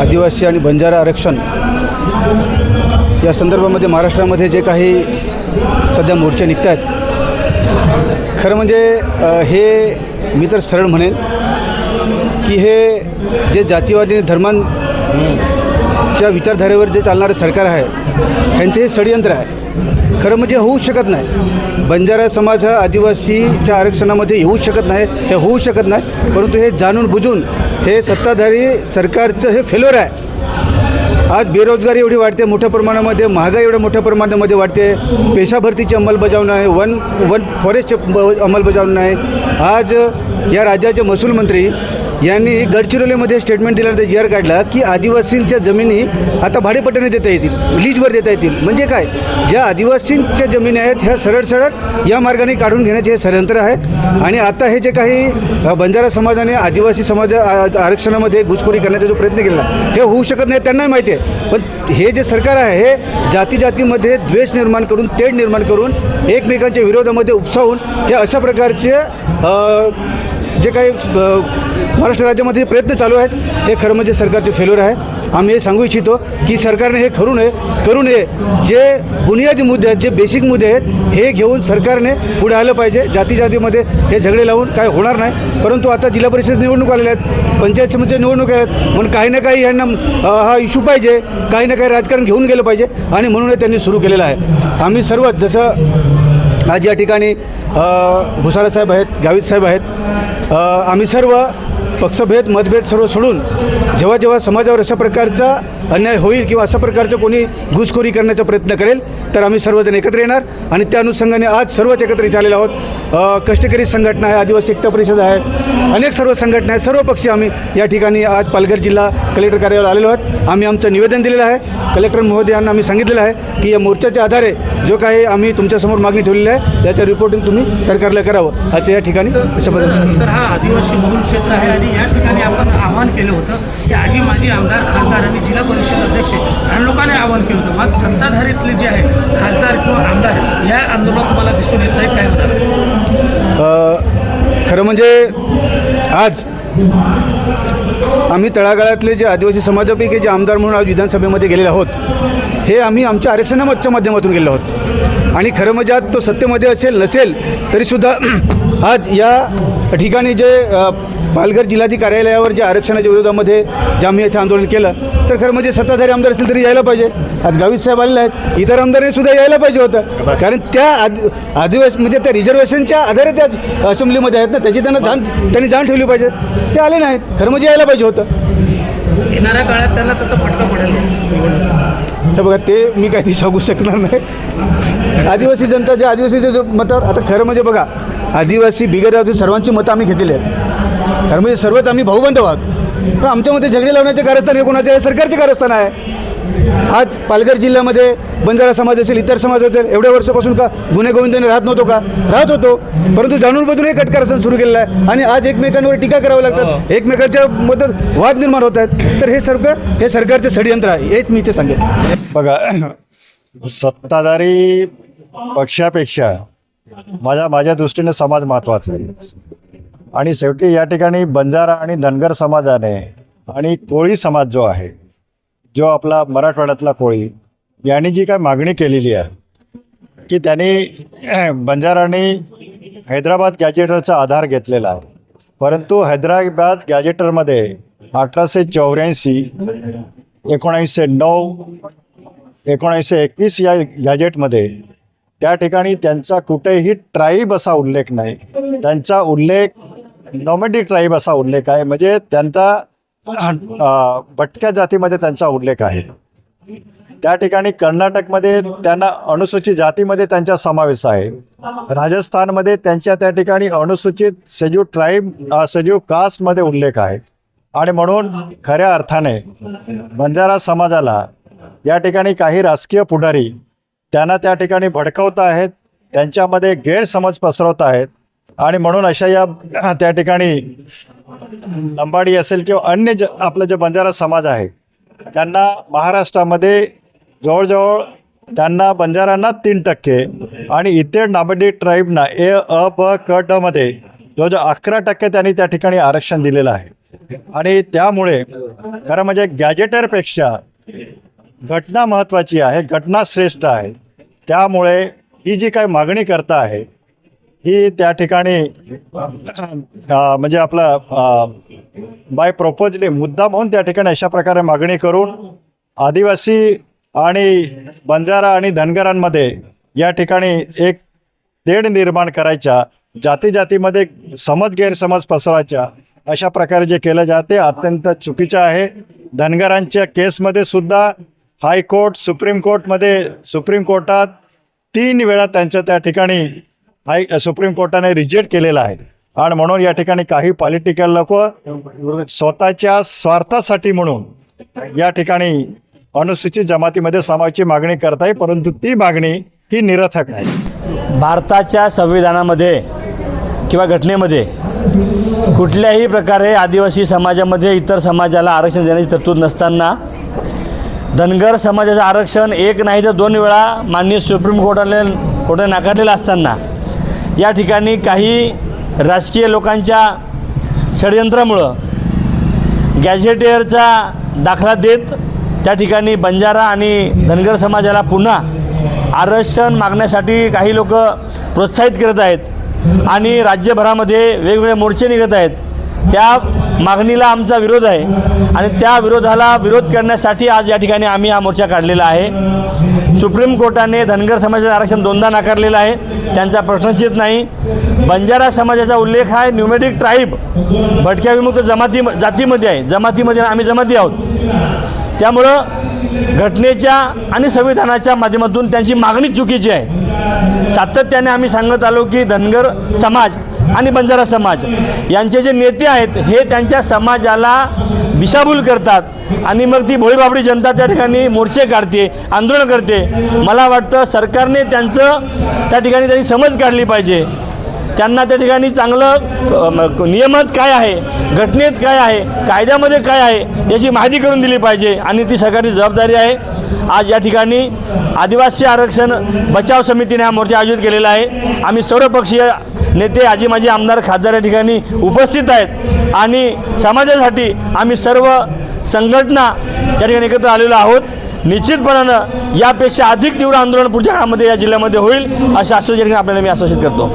आदिवासी आणि बंजारा आरक्षण या संदर्भामध्ये महाराष्ट्रामध्ये जे काही सध्या मोर्चे निघत आहेत खरं म्हणजे हे मी तर सरळ म्हणेन की हे जे जातीवादी धर्मांच्या विचारधारेवर जे चालणारं सरकार आहे ह्यांचे हे षडयंत्र आहे. खरं म्हणजे होऊ शकत नाही. बंजारा समाज हा आदिवासीच्या आरक्षणामध्ये येऊ शकत नाही हे होऊ शकत नाही परंतु हे जाणून बुजून हे सत्ताधारी सरकारचं हे फेलोर आहे. आज बेरोजगारी एवढी वाढते मोठ्या प्रमाणामध्ये महागाई एवढ्या मोठ्या प्रमाणामध्ये वाढते पेशाभरतीची अंमलबजावणं अंमलबजावणी आहे वन वन फॉरेस्टची अंमलबजावणं अंमलबजावणी आहे आज या राज्याचे महसूल मंत्री यांनी गडचिरोलीमध्ये स्टेटमेंट दिल्यानंतर ते काढला की आदिवासींच्या जमिनी आता भाडेपट्ट्याने देता येतील लीजवर देता येतील. म्हणजे काय? ज्या आदिवासींच्या जमिनी आहेत ह्या सरळ सरळ या मार्गाने काढून घेण्याचे हे षडयंत्र आहे. आणि आता हे जे काही बंजारा समाजाने आदिवासी समाज आरक्षणामध्ये घुसखोरी करण्याचा जो प्रयत्न केला हे होऊ शकत नाही त्यांनाही माहिती आहे. पण हे जे सरकार आहे हे जाती जातीमध्ये द्वेष निर्माण करून तेढ निर्माण करून एकमेकांच्या विरोधामध्ये उपसावून हे अशा प्रकारचे जे काही महाराष्ट्र राज्यामध्ये प्रयत्न चालू आहेत हे खरं म्हणजे सरकारचे फेल्युअर आहे. आम्ही हे सांगू इच्छितो की सरकारने हे करू नये करू नये. जे बुनियादी मुद्दे आहेत जे बेसिक मुद्दे आहेत हे घेऊन सरकारने पुढे आलं पाहिजे. जाती जातीमध्ये हे झगडे लावून काय होणार नाही. परंतु आता जिल्हा परिषद निवडणूक आलेल्या आहेत पंचायत समिती निवडणूक आहेत. म्हणून काही ना काही यांना हा इशू पाहिजे. काही ना काही राजकारण घेऊन गेलं पाहिजे. आणि म्हणून हे त्यांनी सुरू केलेलं आहे. आम्ही सर्वच जसं आज या ठिकाणी अ, भुसारा साहेब आहेत गावित साहेब आहेत. आम्ही सर्व पक्षभेद मतभेद सर्व सोडून जेव्हा जेव्हा समाजावर अशा प्रकारचा अन्याय होईल किंवा अशा प्रकारचं कोणी घुसखोरी करण्याचा प्रयत्न करेल तर आम्ही सर्वजण एकत्र येणार. आणि त्या अनुषंगाने आज सर्वच एकत्र इथे आलेलो आहोत. कष्टकरी संघटना आहे आदिवासी एकता परिषद आहे अनेक सर्व संघटना आहेत सर्व पक्षी आम्ही या ठिकाणी आज पालघर जिल्हा कलेक्टर कार्यालयावर आलेलो आहोत. आम्ही आमचं निवेदन दिलेलं आहे. कलेक्टर महोदयांना आम्ही सांगितलेलं आहे की या मोर्चाच्या आधारे जो काही आम्ही तुमच्यासमोर मागणी ठेवलेली आहे याचं रिपोर्टिंग तुम्ही सरकारला करावं. आजच्या या ठिकाणी अशा पद्धतीने हा आदिवासी बहुल क्षेत्र आहे आणि या ठिकाणी आपण आवाहन केलं होतं की आजी माजी आमदार खासदार आणि जिल्हा परिषद अध्यक्ष या लोकांनी आवाहन केलं होतं. माझं सत्ताधारीतले जे आहे खासदार किंवा आमदार या आंदोलनात तुम्हाला दिसून येत नाही काय म्हणाल? खरं म्हणजे आज आम्ही तळागाळातले जे आदिवासी समाजापैकी जे आमदार म्हणून आज विधानसभेमध्ये गेलेले आहोत हे आम्ही आमच्या आरक्षणाच्या माध्यमातून गेलो आहोत. आणि खरं म्हणजे आज तो सत्तेमध्ये असेल नसेल तरीसुद्धा आज या ठिकाणी जे पालघर जिल्हाधिकारी कार्यालयावर जे आरक्षणाच्या विरोधामध्ये जे आम्ही इथे आंदोलन केलं तर खरं म्हणजे सत्ताधारी आमदार असतील तरी यायला पाहिजे. आज गावित साहेब आलेले आहेत इतर आमदारांनी सुद्धा यायला पाहिजे होतं. कारण त्या आदि आदिवासी म्हणजे त्या रिझर्वेशनच्या आधारे त्या असेंब्लीमध्ये आहेत ना त्याची त्यांना जाण त्यांनी जाण ठेवली पाहिजे. ते आले नाहीत खरं म्हणजे यायला पाहिजे होतं. येणाऱ्या काळात त्यांना त्याचा फटका पडेल. तर बघा ते मी काही सांगू शकणार नाही. आदिवासी जनता जे आदिवासीचे जो मतावर आता खरं म्हणजे बघा आदिवासी बिगर आदिवासी सर्वांची मतं आम्ही घेतलेली आहेत. खरं म्हणजे सर्वच आम्ही भाऊबंद आहोत. पण आमच्यामध्ये झगडे लावण्याचे कारस्थान हे कोणाचे आहे? सरकारचे कारस्थान आहे. आज पालघर जिल्ह्यामध्ये बंजारा समाज असेल इतर समाज असेल एवढ्या वर्षापासून का गुन्हे गोविंदाने राहत नव्हतो का? राहत होतो. परंतु जाणून बदलून हे कटकारस्थान सुरू केलेलं आहे आणि आज एकमेकांवर टीका करावी लागतात. एकमेकांच्या मदत वाद निर्माण होत आहेत. तर हे सरकार हे सरकारचं षडयंत्र आहे. हेच मी ते सांगेन. बघा सत्ताधारी पक्षापेक्षा माझ्या माझ्या दृष्टीने समाज महत्त्वाचा आहे. आणि शेवटी या ठिकाणी बंजारा आणि धनगर समाजाने आणि कोळी समाज जो आहे जो आपला मराठवाड्यातला कोळी यांनी जी काय मागणी केलेली आहे की त्यांनी बंजारांनी हैदराबाद गॅजेटरचा आधार घेतलेला आहे. परंतु हैदराबाद गॅजेटरमध्ये अठराशे चौऱ्याऐंशी एकोणीसशे नऊ एकोणीसशे एकवीस या गॅजेटमध्ये त्या ठिकाणी त्यांचा कुठेही ट्राईब असा उल्लेख नाही. त्यांचा उल्लेख नॉमेटिक ट्राईब असा उल्लेख आहे. म्हणजे त्यांचा भटक्या जातीमध्ये त्यांचा उल्लेख आहे. त्या ठिकाणी कर्नाटकमध्ये त्यांना अनुसूचित जातीमध्ये त्यांचा समावेश आहे. राजस्थानमध्ये त्यांच्या त्या ठिकाणी अनुसूचित सजीव ट्राईब सजीव कास्टमध्ये उल्लेख आहे. आणि म्हणून खऱ्या अर्थाने बंजारा समाजाला या ठिकाणी काही राजकीय पुढारी त्यांना त्या ठिकाणी भडकवत आहेत. त्यांच्यामध्ये गैरसमज पसरवत आहेत. आणि म्हणून अशा या त्या ठिकाणी लंबाडी असेल किंवा अन्य ज आपलं जे बंजारा समाज आहे त्यांना महाराष्ट्रामध्ये जवळजवळ त्यांना बंजारांना तीन टक्के आणि इतर नाबडी ट्राईबना ए अ ब क ड मध्ये जवळजवळ अकरा टक्के त्यांनी त्या ठिकाणी आरक्षण दिलेलं आहे. आणि त्यामुळे खरं म्हणजे गॅजेटरपेक्षा घटना महत्त्वाची आहे घटना श्रेष्ठ आहे. त्यामुळे ही जी काही मागणी करता आहे ही त्या ठिकाणी म्हणजे आपला बाय प्रोपोजली मुद्दा म्हणून त्या ठिकाणी अशा प्रकारे मागणी करून आदिवासी आणि बंजारा आणि धनगरांमध्ये या ठिकाणी एक तेढ निर्माण करायच्या जाती जातीमध्ये समज गैरसमज पसरायच्या अशा प्रकारे जे केलं जाते अत्यंत चुकीचं आहे. धनगरांच्या केसमध्ये सुद्धा हायकोर्ट सुप्रीम कोर्टमध्ये सुप्रीम कोर्टात तीन वेळा त्यांच्या त्या ठिकाणी हा सुप्रीम कोर्टाने रिजेक्ट केलेला आहे. आणि म्हणून या ठिकाणी काही पॉलिटिकल लोक स्वतःच्या स्वार्थासाठी म्हणून या ठिकाणी अनुसूचित जमातीमध्ये समावेशची मागणी करत आहे परंतु ती मागणी ही निरर्थक आहे. भारताच्या संविधानामध्ये किंवा घटनेमध्ये कुठल्याही प्रकारे आदिवासी समाजामध्ये इतर समाजाला आरक्षण देण्याची तरतूद नसताना धनगर समाजाचं आरक्षण एक नाही तर दोन वेळा माननीय सुप्रीम कोर्टाने कोर्टाने नाकारलेलं असताना या ठिकाणी काही राजकीय लोकांच्या षडयंत्रामुळं गॅझेटेअरचा दाखला देत त्या ठिकाणी बंजारा आणि धनगर समाजाला पुन्हा आरक्षण मागण्यासाठी काही लोक प्रोत्साहित करत आहेत आणि राज्यभरामध्ये वेगवेगळे मोर्चे निघत आहेत. त्या मागणीला आमचा विरोध आहे आणि त्या विरोधाला विरोध करण्यासाठी आज या ठिकाणी आम्ही हा मोर्चा काढलेला आहे. सुप्रीम कोर्टाने धनगर समाजाचं आरक्षण दोनदा नाकारलेलं आहे. त्यांचा प्रश्नच येत नाही. बंजारा समाजाचा उल्लेख आहे. न्युमेटिक ट्राईब भटक्या विमुक्त जमाती जातीमध्ये आहे. जमातीमध्ये आम्ही जमाती आहोत. त्यामुळं घटनेच्या आणि संविधानाच्या माध्यमातून त्यांची मागणी चुकीची आहे. सातत्याने आम्ही सांगत आलो की धनगर समाज आणि बंजारा समाज यांचे जे नेते आहेत हे त्यांच्या समाजाला दिशाभूल करतात. आणि मग ती भोळीबाबडी जनता त्या ठिकाणी मोर्चे काढते आंदोलन करते. मला वाटतं सरकारने त्यांचं त्या ठिकाणी त्यांनी समज काढली पाहिजे. त्यांना त्या ठिकाणी चांगलं नियमात काय आहे घटनेत काय आहे कायद्यामध्ये काय आहे याची माहिती करून दिली पाहिजे. आणि ती सरकारची जबाबदारी आहे. आज या ठिकाणी आदिवासी आरक्षण बचाव समितीने हा मोर्चा आयोजित केलेला आहे. आम्ही सर्वपक्षीय नेते आजी माजी आमदार खासदार या ठिकाणी उपस्थित आहेत. आणि समाजासाठी आम्ही सर्व संघटना या ठिकाणी एकत्र आलेलो आहोत. निश्चितपणानं यापेक्षा अधिक तीव्र आंदोलन पुढच्या काळामध्ये या जिल्ह्यामध्ये होईल अशा आश्वासन आपल्याला मी आश्वासित करतो.